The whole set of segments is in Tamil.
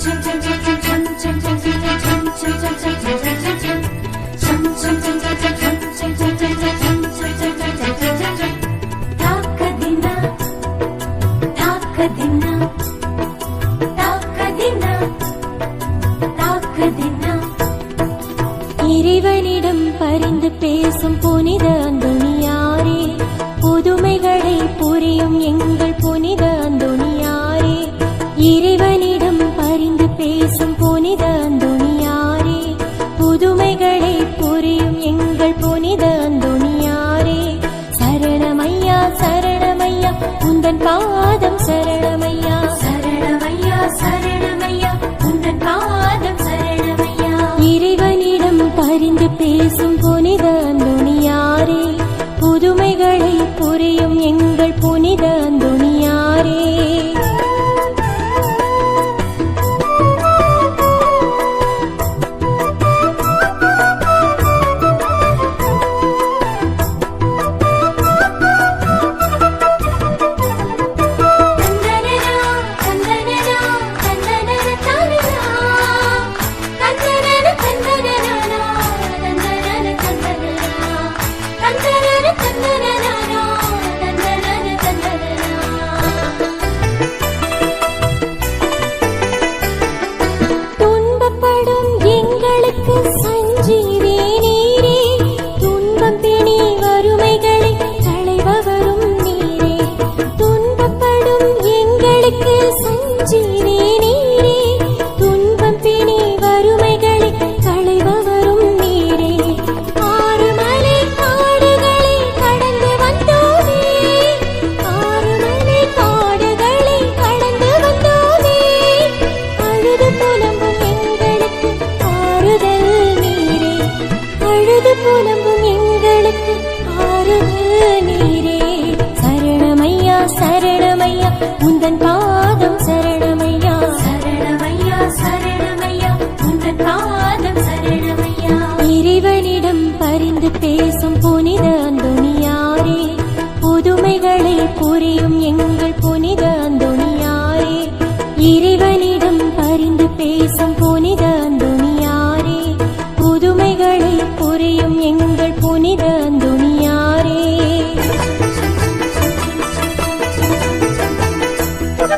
चम चम चम चम चम चम चम चम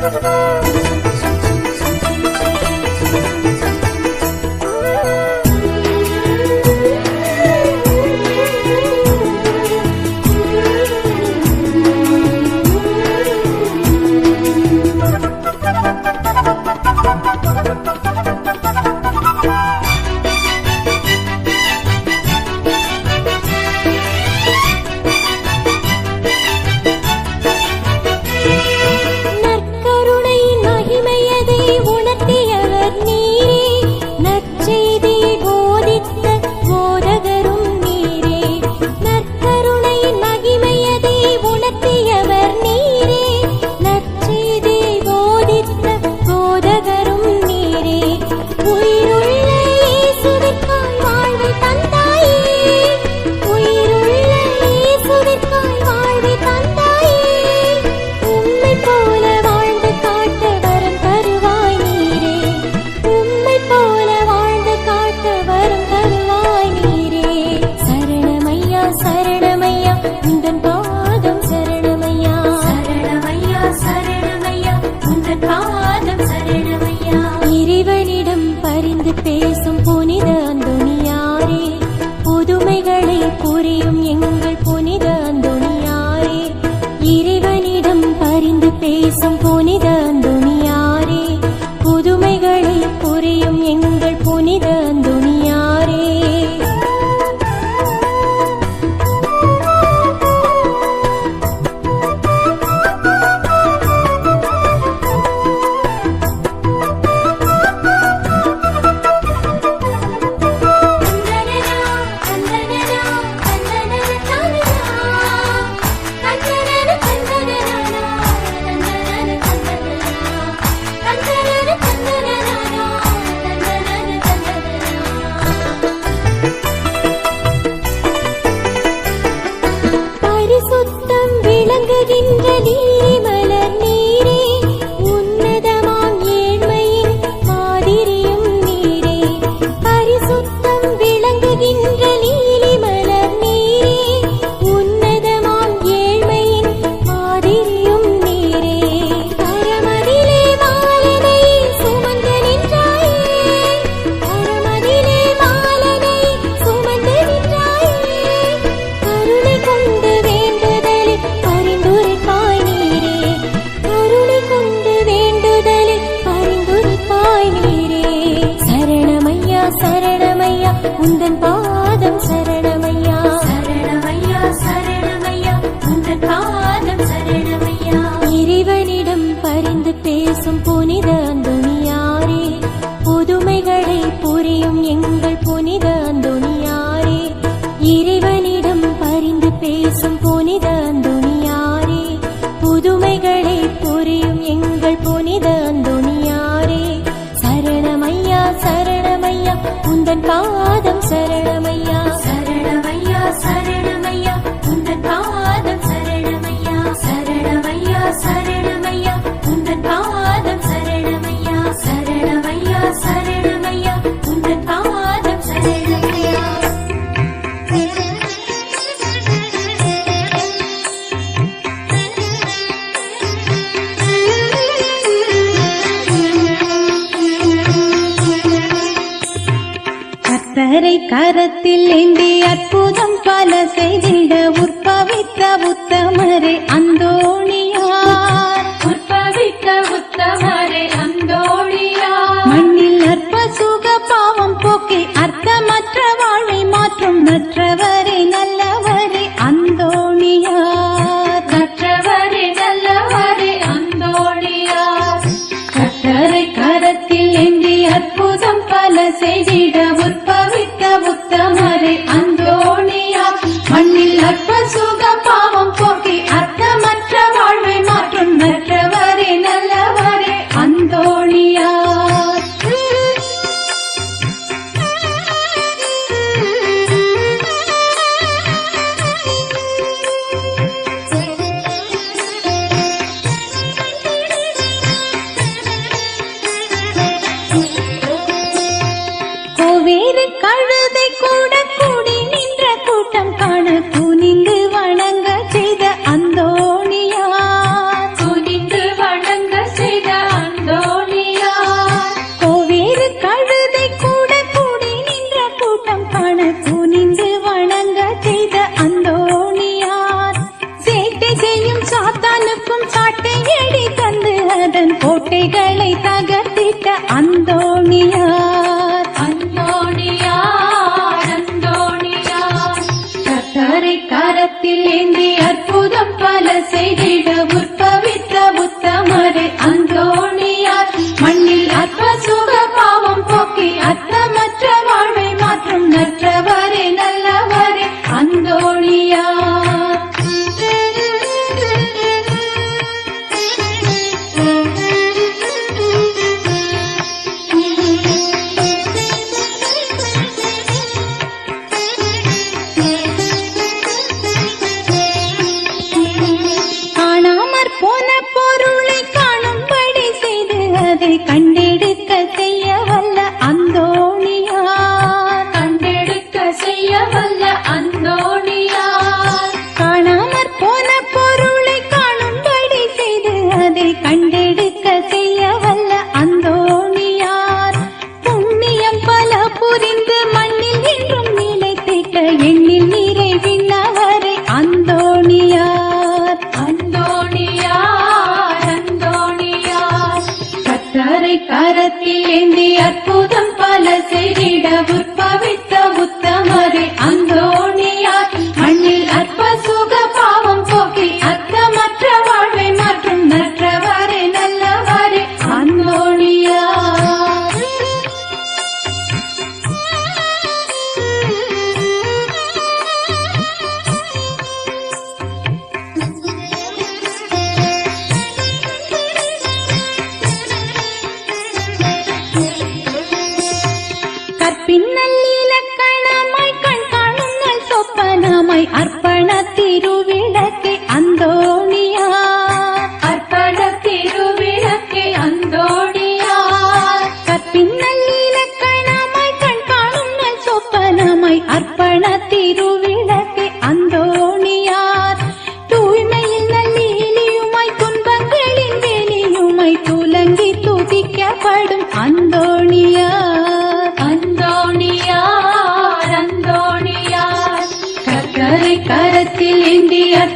Thank you. കൊണ്ട് പേ கரத்தில் ஏந்தி அற்புதம் பல செய்திட உற்பவித்த உத்தமரே அந்தோணியார். உற்பவித்த உத்தமரே அந்தோணியார். மண்ணில் அற்ப சுக பாவம் போக்கி அர்த்தமற்ற வாழ்வை மாற்றும் மற்றவரே తగతిట అంద అండి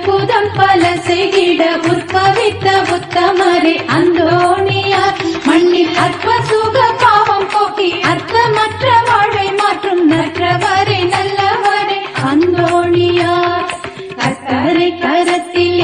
அற்புதம் பல செய்திட உற்பவித்த உத்தமரே அந்தோணியார் மண்ணில் அற்ப சுக பாவம் போக்கி அர்த்தமற்ற வாழ்வை மாற்றும் நற்றவரே நல்லவரே அந்தோணியார் கத்தரை கரத்தில்